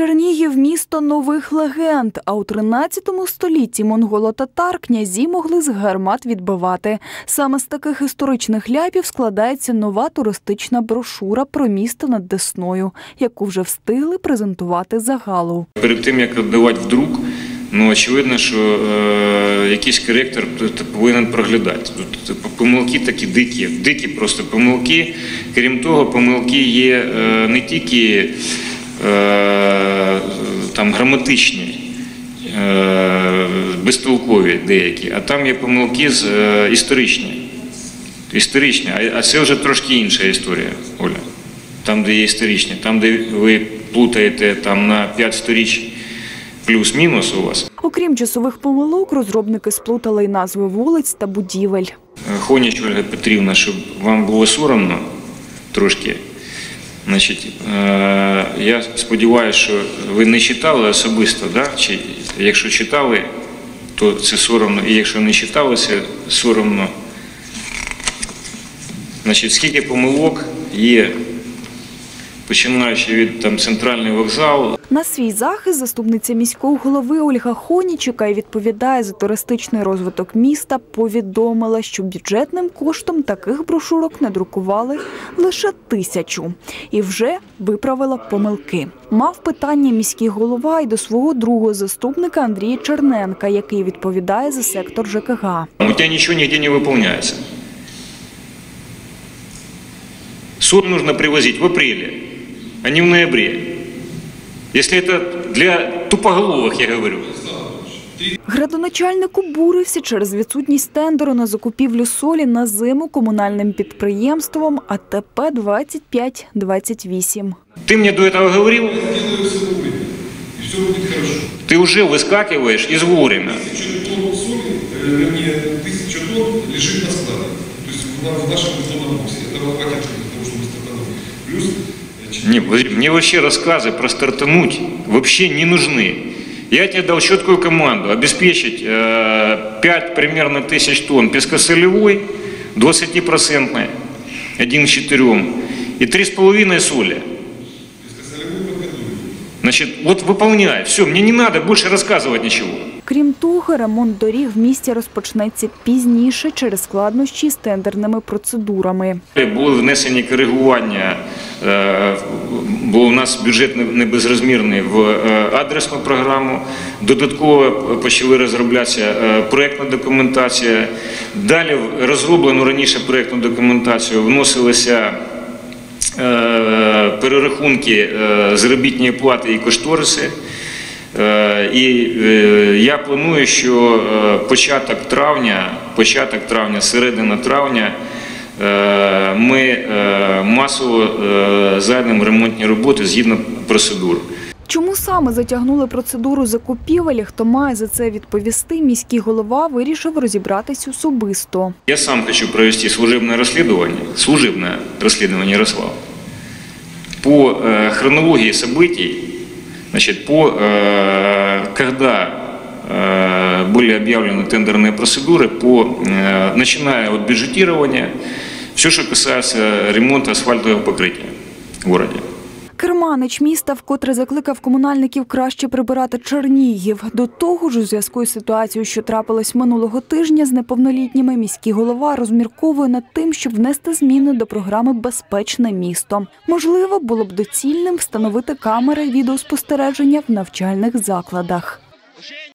Чернігів місто нових легенд. А у 13 столітті монголо-татар князі могли з гармат відбивати. Саме з таких історичних ляпів складається нова туристична брошура про місто над Десною, яку вже встигли презентувати загалу. Перед тим як віддавати в друк, ну очевидно, що е, якийсь коректор повинен проглядати. Тут помилки такі дикі, дикі просто помилки. Крім того, помилки є е, не тільки там граматичні. е, Безтолкові деякі, а там є помилки з е, історичні. Історичні, а- це вже трошки інша історія, Оля. Там, де є історичні, там, де ви плутаєте там на 5 сторіч плюс-мінус у вас. Окрім часових помилок, розробники сплутали й назви вулиць та будівель. Хоніч Ольга Петрівна, щоб вам було соромно трошки. Значить, е, я сподіваюся, що ви не читали особисто, да? Чи якщо читали, то це соромно. І якщо не читали, це соромно. Значить, скільки помилок є, починаючи від там, центральний вокзал, На свій захист заступниця міського голови Ольга Хоніч, яка й відповідає за туристичний розвиток міста, повідомила, що бюджетним коштом таких брошурок надрукували лише тисячу і вже виправила помилки. Мав питання міський голова й до свого другого заступника Андрія Черненка, який відповідає за сектор ЖКГ. у тебя ничего нигде не выполняется. Соль нужно привозить в апреле, а не в ноябре. Если это для тупоголовых, я говорю. Градоначальник обурився через відсутність тендеру на закупівлю солі на зиму комунальним підприємством АТП 2528. Ты мне до этого говорил, Делаю все вовремя, и все будет хорошо. ты уже выскакиваешь из вовремя. Тысяча тонн соли, э, вернее, тысяча тонн лежит на складе. То есть в, на- в нашем бетонном боксе. Не, подожди, мне вообще рассказы про стартануть вообще не нужны. Я тебе дал четкую команду обеспечить э, 5 примерно тысяч тонн пескосолевой, 20% 1 к 4, и 3,5 соли. пескосолевую подготовили. Значит, вот выполняй. Все, мне не надо больше рассказывать ничего. Крім того, ремонт доріг в місті розпочнеться пізніше через складнощі з тендерними процедурами. Були внесені коригування, е, бо у нас бюджет не- безрозмірний в е, адресну програму. Додатково почали розроблятися е, проєктна документація. Далі розроблену раніше проєктну документацію вносилися е, перерахунки е, заробітної плати і кошториси. Е, І е, я планую, що е, початок травня, початок травня, середина травня е, ми е, масово е, зайдемо в ремонтні роботи згідно процедур. Чому саме затягнули процедуру закупівель, і хто має за це відповісти, міський голова вирішив розібратись особисто. Я сам хочу провести служебное расследование, служебное расследование Ярослав, по э, хронологии событий, значит, по, э, когда э, были объявлены тендерные процедуры, по, э, начиная от бюджетирования, все, что касается ремонта асфальтового покрытия в городе. Керманич міста вкотре закликав комунальників краще прибирати Чернігів. До того ж, у зв'язку із ситуацією, що трапилась минулого тижня з неповнолітніми, міський голова розмірковує над тим, щоб внести зміни до програми Безпечне місто. Можливо, було б доцільним встановити камери відеоспостереження в навчальних закладах.